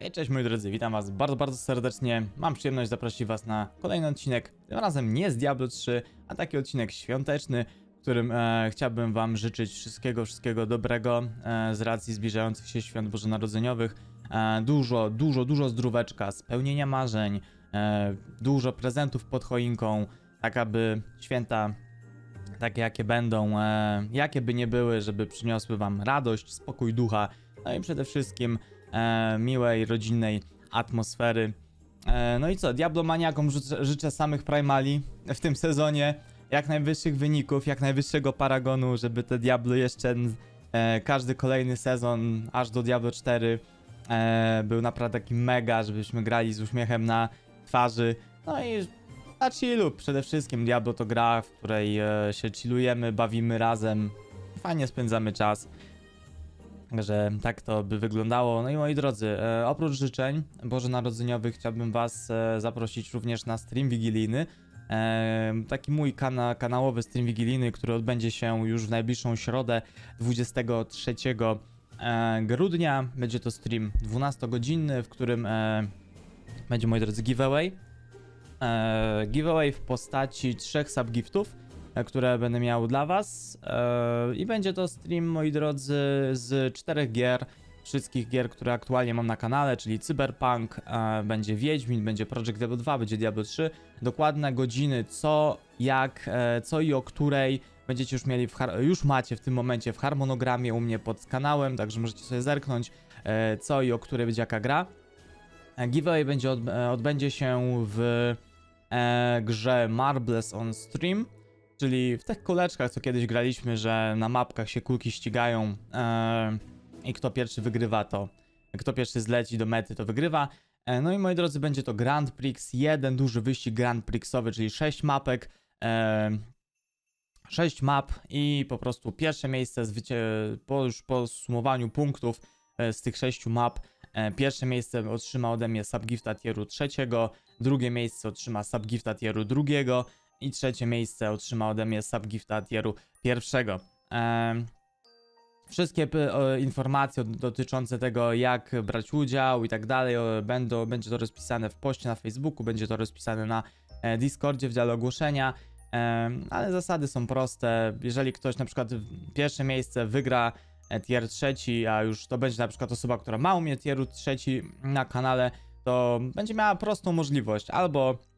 Hej, cześć moi drodzy, witam was bardzo, bardzo serdecznie. Mam przyjemność zaprosić was na kolejny odcinek, tym razem nie z Diablo 3, a taki odcinek świąteczny, w którym e, chciałbym wam życzyć wszystkiego, wszystkiego dobrego e, z racji zbliżających się świąt bożonarodzeniowych. E, dużo, dużo, dużo zdróweczka, spełnienia marzeń, e, dużo prezentów pod choinką, tak aby święta takie jakie będą, e, jakie by nie były, żeby przyniosły wam radość, spokój ducha, no i przede wszystkim e, miłej, rodzinnej atmosfery. E, no i co, Diablo Maniakom życzę, życzę samych primali w tym sezonie, jak najwyższych wyników, jak najwyższego paragonu, żeby te Diablo jeszcze e, każdy kolejny sezon, aż do Diablo 4 e, był naprawdę taki mega, żebyśmy grali z uśmiechem na twarzy. No i na chillu przede wszystkim. Diablo to gra, w której e, się chillujemy, bawimy razem, fajnie spędzamy czas. Także tak to by wyglądało. No i moi drodzy, e, oprócz życzeń bożonarodzeniowych chciałbym was e, zaprosić również na stream wigilijny. E, taki mój kana kanałowy stream wigilijny, który odbędzie się już w najbliższą środę 23 e, grudnia. Będzie to stream 12-godzinny, w którym będzie, moi drodzy, giveaway. Giveaway w postaci trzech subgiftów, które będę miał dla was. E, I będzie to stream, moi drodzy, z czterech gier. Wszystkich gier, które aktualnie mam na kanale, czyli Cyberpunk, e, będzie Wiedźmin, będzie Project Diablo 2, będzie Diablo 3. Dokładne godziny, co, jak, e, co i o której będziecie już mieli, już macie w tym momencie w harmonogramie u mnie pod kanałem, także możecie sobie zerknąć, e, co i o której będzie jaka gra. E, Giveaway będzie od, e, odbędzie się w e, grze Marbles on Stream, czyli w tych kuleczkach, co kiedyś graliśmy, że na mapkach się kulki ścigają e, i kto pierwszy wygrywa, to kto pierwszy zleci do mety, to wygrywa. E, no i moi drodzy, będzie to Grand Prix, jeden duży wyścig Grand Prixowy, czyli 6 mapek. E, 6 map i po prostu pierwsze miejsce po już po sumowaniu punktów z tych 6 map Pierwsze miejsce otrzyma ode mnie subgifta tieru trzeciego, drugie miejsce otrzyma subgifta tieru drugiego i trzecie miejsce otrzyma ode mnie subgifta tieru pierwszego. Em, Wszystkie o, informacje dotyczące tego, jak brać udział i tak dalej, będą, będzie to rozpisane w poście na Facebooku, będzie to rozpisane na e, Discordzie w dziale ogłoszenia, ale zasady są proste. Jeżeli ktoś na przykład pierwsze miejsce wygra e, tier trzeci, a już to będzie na przykład osoba, która ma u mnie tieru trzeci na kanale, to będzie miała prostą możliwość. Albo e,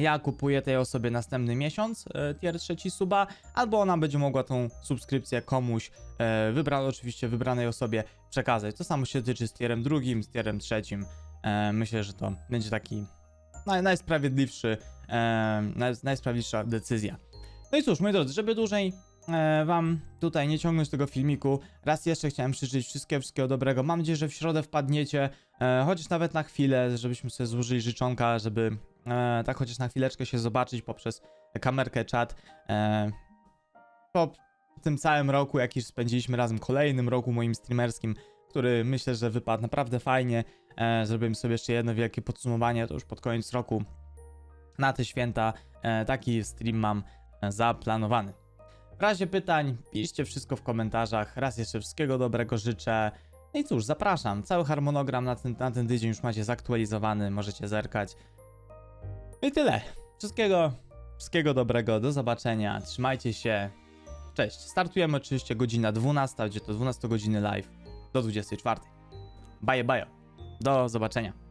ja kupuję tej osobie następny miesiąc e, tier trzeci suba, albo ona będzie mogła tą subskrypcję komuś, e, wybra oczywiście wybranej osobie przekazać. To samo się tyczy z tierem drugim, z tierem trzecim. E, myślę, że to będzie taki naj, najsprawiedliwszy, e, naj, najsprawiedliwsza decyzja. No i cóż, moi drodzy, żeby dłużej e, wam tutaj nie ciągnąć tego filmiku, raz jeszcze chciałem życzyć wszystkiego, wszystkiego dobrego. Mam nadzieję, że w środę wpadniecie, e, chociaż nawet na chwilę, żebyśmy sobie złożyli życzonka, żeby e, tak chociaż na chwileczkę się zobaczyć poprzez kamerkę, czat. E, po tym całym roku, jaki spędziliśmy razem, kolejnym roku moim streamerskim, który myślę, że wypadł naprawdę fajnie. E, zrobimy sobie jeszcze jedno wielkie podsumowanie, to już pod koniec roku na te święta. E, taki stream mam e, zaplanowany. W razie pytań piszcie wszystko w komentarzach. Raz jeszcze wszystkiego dobrego życzę. No i cóż, zapraszam. Cały harmonogram na ten, na ten tydzień już macie zaktualizowany, możecie zerkać. No I tyle. Wszystkiego, wszystkiego dobrego, do zobaczenia. Trzymajcie się. Cześć. Startujemy oczywiście godzina 12, będzie to 12 godziny live do 24. Baje, bajo. Do zobaczenia.